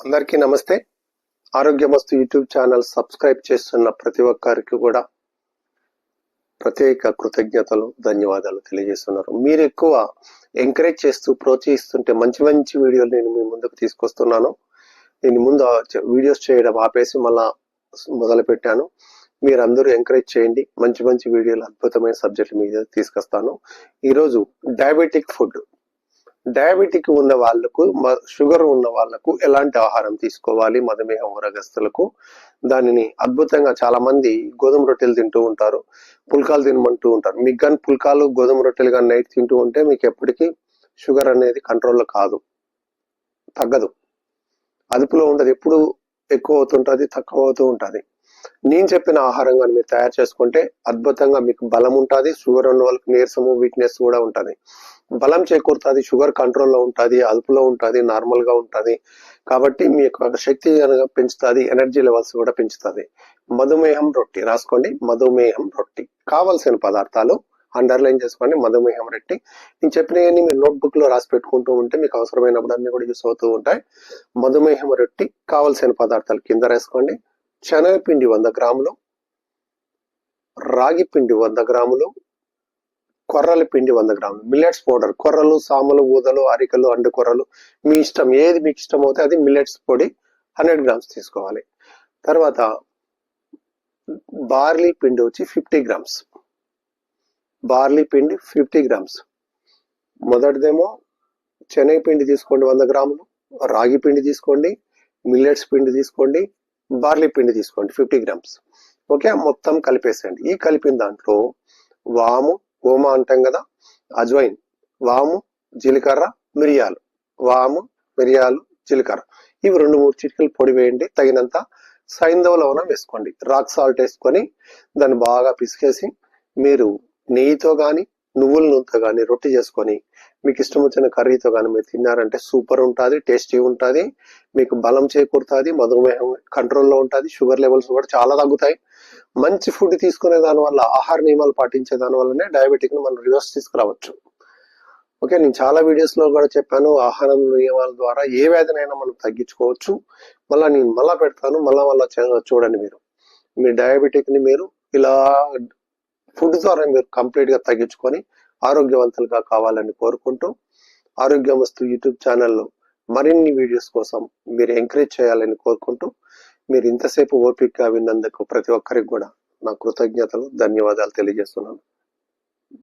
అందరికీ నమస్తే. ఆరోగ్యమస్తు YouTube channel subscribe చేస్తున్న ప్రతి ఒక్కరికి కూడా ప్రత్యేక కృతజ్ఞతలు ధన్యవాదాలు తెలియజేస్తున్నారు. మీరు ఎక్కువ ఎంకరేజ్ చేస్తూ ప్రోత్సహిస్తుంటే మంచి మంచి వీడియోలు నేను మీ ముందుకు తీసుకొస్తున్నాను. నేను ముందు వీడియోస్ చేయడం ఆపేసి మళ్ళా మొదలు పెట్టాను మీరు అందరూ ఎంకరేజ్ చేయండి. మంచి మంచి వీడియోలు అద్భుతమైన సబ్జెక్టుల మీద తీసుకొస్తాను. ఈరోజు డయాబెటిక్ ఫుడ్ డయాబెటిక్ ఉన్న వాళ్ళకు మ- షుగర్ ఉన్న వాళ్ళకు ఎలాంటి ఆహారం తీసుకోవాలి? మధుమేహం ఊరగస్తులకు. దానిని అద్భుతంగా చాలా మంది గోధుమ రొట్టెలు తింటూ ఉంటారు పుల్కాలు తినమంటూ ఉంటారు. మీకు కానీ పుల్కాలు గోధుమ రొట్టెలు కానీ నైట్ తింటూ ఉంటే మీకు ఎప్పటికీ షుగర్ అనేది కంట్రోల్లో కాదు. తగ్గదు. అదుపులో ఉండదు. ఎప్పుడు ఎక్కువ అవుతుంటుంది తక్కువ అవుతూ ఉంటుంది. నేను చెప్పిన ఆహారం కానీ మీరు తయారు చేసుకుంటే అద్భుతంగా మీకు బలం ఉంటుంది షుగర్ ఉన్న వాళ్ళకి నీరసము వీక్నెస్ కూడా ఉంటుంది. బలం చేకూరుతుంది షుగర్ కంట్రోల్లో ఉంటుంది అదుపులో ఉంటుంది నార్మల్గా ఉంటుంది. కాబట్టి మీ యొక్క శక్తి కనుక పెంచుతుంది ఎనర్జీ లెవెల్స్ కూడా పెంచుతుంది. మధుమేహం రొట్టి రాసుకోండి మధుమేహం రొట్టి. కావలసిన పదార్థాలు అండర్లైన్ చేసుకోండి మధుమేహం రొట్టి. నేను చెప్పినవన్నీ మీరు నోట్బుక్లో రాసి పెట్టుకుంటూ ఉంటే మీకు అవసరమైనప్పుడు అన్ని కూడా యూస్ అవుతూ ఉంటాయి. మధుమేహం రొట్టి కావలసిన పదార్థాలు కింద రాసుకోండి. శనగపిండి వంద గ్రాములు రాగి పిండి వంద గ్రాములు కొర్రల పిండి వంద గ్రాములు. మిల్లెట్స్ పౌడర్ కొర్రలు సామలు ఊదలు అరికలు అండు కొర్రలు మీ ఇష్టం ఏది మీకు ఇష్టం అవుతే అది మిల్లెట్స్ పొడి హండ్రెడ్ గ్రామ్స్ తీసుకోవాలి. తర్వాత బార్లీ పిండి వచ్చి ఫిఫ్టీ గ్రామ్స్. బార్లీ పిండి ఫిఫ్టీ గ్రామ్స్. మొదటిదేమో శనగపిండి తీసుకోండి వంద గ్రాములు రాగి పిండి తీసుకోండి మిల్లెట్స్ పిండి తీసుకోండి బార్లీ పిండి తీసుకోండి ఫిఫ్టీ గ్రామ్స్. ఓకే మొత్తం కలిపేసేయండి. ఈ కలిపిన దాంట్లో వాము ఓమ అంటాం కదా అజ్వైన్ వాము జీలకర్ర మిరియాలు. వాము మిరియాలు జీలకర్ర. ఇవి రెండు మూడు చిటికలు పొడి వేయండి తగినంత సైంధవ లవణం వేసుకోండి. రాక్ సాల్ట్ వేసుకొని దాన్ని బాగా పిసికేసి మీరు నెయ్యితో కానీ నువ్వుల నూనెతో కానీ రొట్టె చేసుకొని మీకు ఇష్టం వచ్చిన కర్రీతో కానీ మీరు తిన్నారంటే సూపర్ ఉంటుంది టేస్టీ ఉంటుంది మీకు బలం చేకూరుతుంది మధుమేహం కంట్రోల్లో ఉంటుంది షుగర్ లెవెల్స్ కూడా చాలా తగ్గుతాయి. మంచి ఫుడ్ తీసుకునే దాని వల్ల ఆహార నియమాలు పాటించే దానివల్లనే డయాబెటిక్ని డయాబెటిక్ని మనం రివర్స్ తీసుకురావచ్చు. ఓకే నేను చాలా వీడియోస్లో కూడా చెప్పాను ఆహారం నియమాల ద్వారా ఏ వ్యాధినైనా మనం తగ్గించుకోవచ్చు. మళ్ళీ నేను మళ్ళా పెడతాను మళ్ళా మళ్ళా చూడండి మీరు. మీ డయాబెటిక్ని మీరు ఇలా ఫుడ్ ద్వారా మీరు కంప్లీట్గా తగ్గించుకొని ఆరోగ్యవంతులుగా కావాలని కోరుకుంటూ ఆరోగ్య వస్తు యూట్యూబ్ ఛానల్లో మరిన్ని వీడియోస్ కోసం మీరు ఎంకరేజ్ చేయాలని కోరుకుంటూ మీరు ఇంతసేపు ఓపికగా విన్నందుకు ప్రతి ఒక్కరికి కూడా నా కృతజ్ఞతలు ధన్యవాదాలు తెలియజేస్తున్నాను.